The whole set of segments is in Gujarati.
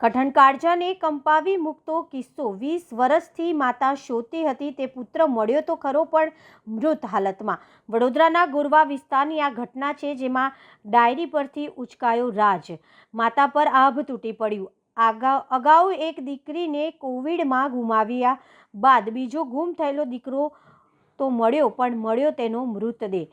કઠણ કાળજાને કંપાવી મૂકતો કિસ્સો વીસ વર્ષથી માતા શોધતી હતી, તે પુત્ર મળ્યો તો ખરો, પણ મૃત હાલતમાં. વડોદરાના ગોરવા વિસ્તારની આ ઘટના છે, જેમાં ડાયરી પરથી ઉચકાયો રાજ. માતા પર આભ તૂટી પડ્યું. આગા, અગાઉ એક દીકરીને કોવિડમાં ગુમાવ્યા બાદ બીજો ગુમ થયેલો દીકરો તો મળ્યો, પણ મળ્યો તેનો મૃતદેહ.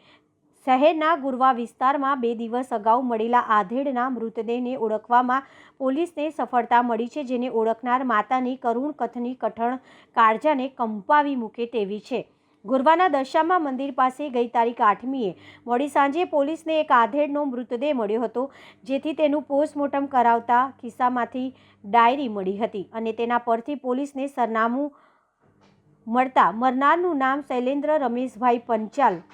શહેરના ગુરવા વિસ્તારમાં બે દિવસ અગાઉ મળેલા આધેડના મૃતદેહને ઓળખવામાં પોલીસને સફળતા મળી છે, જેને ઓળખનાર માતાની કરુણ કથની કઠણ કાળજાને કંપાવી મૂકે તેવી છે. ગુરવાના દશામા મંદિર પાસે ગઈ તારીખ આઠમીએ મોડી સાંજે પોલીસને એક આધેડનો મૃતદેહ મળ્યો હતો, જેથી તેનું પોસ્ટમોર્ટમ કરાવતા ખિસ્સામાંથી ડાયરી મળી હતી અને તેના પરથી પોલીસને સરનામું મળતા મરનારનું નામ શૈલેન્દ્ર રમેશભાઈ પંચાલ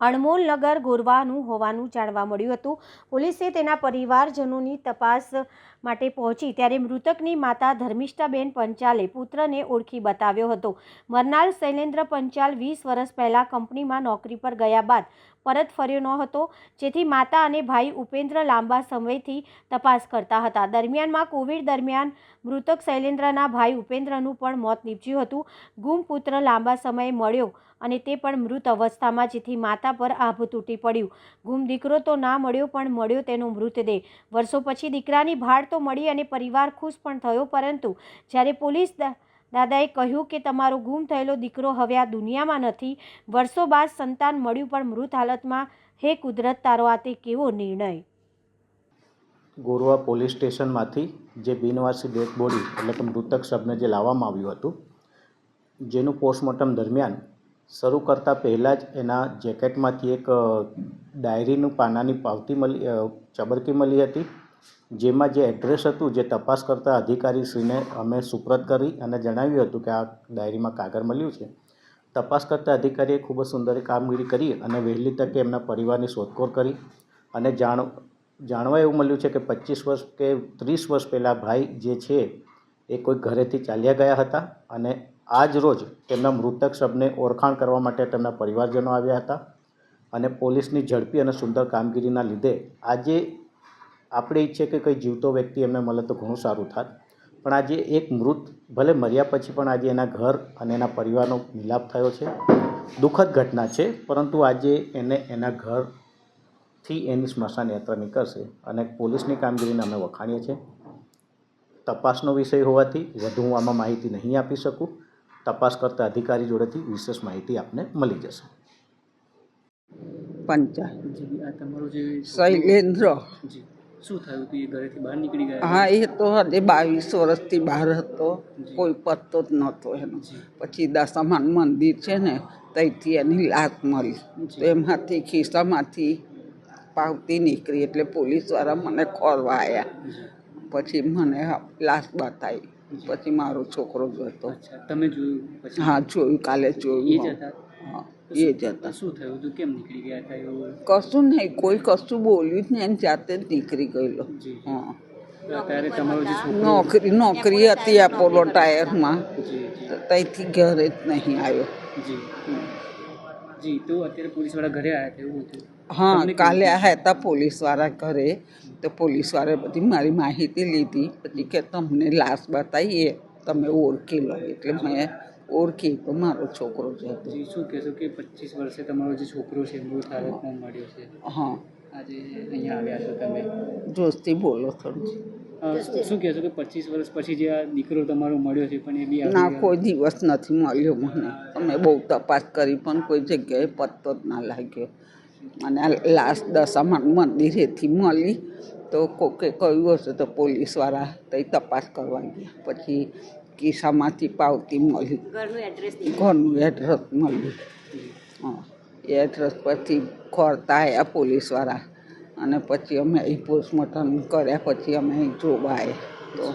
અણમોલ નગર ગોરવાનું હોવાનું જાણવા મળ્યું હતું. પોલીસે તેના પરિવારજનોની તપાસ માટે પહોંચી ત્યારે મૃતકની માતા ધર્મિષ્ઠાબેન પંચાલે પુત્રને ઓળખી બતાવ્યો હતો. મરનાર શૈલેન્દ્ર પંચાલ વીસ વર્ષ પહેલાં કંપનીમાં નોકરી પર ગયા બાદ પરત ફર્યો ન હતો જેથી માતા અને ભાઈ ઉપેન્દ્ર લાંબા સમયથી તપાસ કરતા હતા. દરમિયાનમાં કોવિડ દરમિયાન મૃતક શૈલેન્દ્રના ભાઈ ઉપેન્દ્રનું પણ મોત નીપજ્યું હતું. ગુમ પુત્ર લાંબા સમયે મળ્યો અને તે પણ મૃત અવસ્થામાં જેથી માતા પર આભ તૂટી પડ્યું. ગુમ દીકરો તો ના મળ્યો, પણ મળ્યો તેનો મૃતદેહ. વર્ષો પછી દીકરાની ભાડ તો મળી અને પરિવાર ખુશ પણ થયો, પરંતુ જ્યારે પોલીસ દાદાએ કહ્યું કે તમારો ગુમ થયેલો દીકરો હવે આ દુનિયામાં નથી, વર્ષો બાદ સંતાન મળ્યું, પણ મૃત હાલતમાં હે કુદરત, તારો આ તે કેવો નિર્ણય? ગોરવા પોલીસ સ્ટેશનમાંથી જે બિનવાસી ડેડ બોડી, એટલે કે મૃતક શબને જે લાવવામાં આવ્યું હતું, જેનું પોસ્ટમોર્ટમ દરમિયાન શરૂ કરતાં પહેલાં જ એના જેકેટમાંથી એક ડાયરીનું પાનાની પાવતી મળી ચબરકી મળી હતી, જેમાં જે એડ્રેસ હતું જે તપાસ કરતા અધિકારીશ્રીને અમે સુપ્રત કરી અને જણાવ્યું હતું કે આ ડાયરીમાં કાગળ મળ્યું છે. તપાસ કરતા અધિકારીએ ખૂબ જ સુંદર કામગીરી કરી અને વહેલી તકે એમના પરિવારની શોધખોળ કરી અને જાણ જાણવા એવું મળ્યું છે કે પચીસ વર્ષ કે ત્રીસ વર્ષ પહેલાં ભાઈ જે છે એ કોઈ ઘરેથી ચાલ્યા ગયા હતા અને આજ રોજ તેમના મૃતક શબને ઓળખાણ કરવા માટે તેમના પરિવારજનો આવ્યા હતા અને પોલીસની ઝડપી અને સુંદર કામગીરીના લીધે આજે આપણે ઈચ્છે કે કંઈ જીવતો વ્યક્તિ એમને મળે તો ઘણું સારું થાત પણ આજે એક મૃત ભલે મર્યા પછી પણ આજે એના ઘર અને એના પરિવારનો મિલાપ થયો છે. દુઃખદ ઘટના છે, પરંતુ આજે એને એના ઘરથી એની સ્મશાન યાત્રા નીકળશે અને પોલીસની કામગીરીને અમે વખાણીએ છીએ. તપાસનો વિષય હોવાથી વધુ હું આમાં માહિતી નહીં આપી શકું. તપાસ કરતા અધિકારી જોડેથી વિશેષ માહિતી આપને મળી જશે. પંચા. તમારું જે શૈલેન્દ્ર. જી શું થયું? હતું એ ઘરેથી બહાર નીકળી ગયા હા એ તો હજે બાવીસ વર્ષથી બહાર હતો. કોઈ પત્તો જ નહોતો એનો. પછી દશામાન મંદિર છે ને ત્યાંથી એની લાશ મળી. તો એમાંથી ખિસ્સામાંથી પાવતી નીકળી એટલે પોલીસવાળા મને ખોરવા આવ્યા પછી મને લાશ બતાવી. પછી મારો છોકરો જ અચ્છા તમે જોયું પછી? હા જોયું કાલે જોયું હા. એ જ હતા. શું થયું હતું? કેમ નીકળી ગયા હતા એવું? કશું નહીં કોઈ કશું બોલ્યું જ નહીં એની જાતે જ નીકળી ગયેલો. હા. નોકરી નોકરી હતી અપોલો ટાયરમાં. ત્યાંથી ઘરે જ નહીં આવ્યો. જી. જી તો અત્યારે પોલીસવાળા ઘરે આવ્યા હતા એવું હતું? હા કાલે આ હતા પોલીસવાળા ઘરે તો પોલીસવાળાએ બધી મારી માહિતી લીધી. પછી કે તમને લાશ બતાવીએ તમે ઓળખી લો. એટલે મેં ઓળખી તો મારો છોકરો છે શું કહેશો કે પચીસ વર્ષે તમારો જે છોકરો છે મૃત હાલતમાં મળ્યો છે? હા. આજે અહીંયા આવ્યા છો તમે? જોશથી બોલો થોડું. શું કહેશો કે પચીસ વર્ષ પછી જે આ દીકરો તમારો મળ્યો છે પણ એ બી ના કોઈ દિવસ નથી મળ્યો મને. અમે બહુ તપાસ કરી પણ કોઈ જગ્યાએ પત્તો જ ના લાગ્યો. અને લાસ્ટ દશામાં મંદિરેથી મળી તો કોકે કહ્યું હશે તો પોલીસવાળા તઈ તપાસ કરવા ગયા. પછી કિસ્સામાંથી પાવતી મળી. ઘરનું એડ્રેસ મળ્યું હા એ એડ્રેસ પરથી ખોરતા આવ્યા પોલીસવાળા. અને પછી અમે અહીં પોસ્ટમોર્ટમ કર્યા પછી અમે અહીં જોવા આવ્યા તો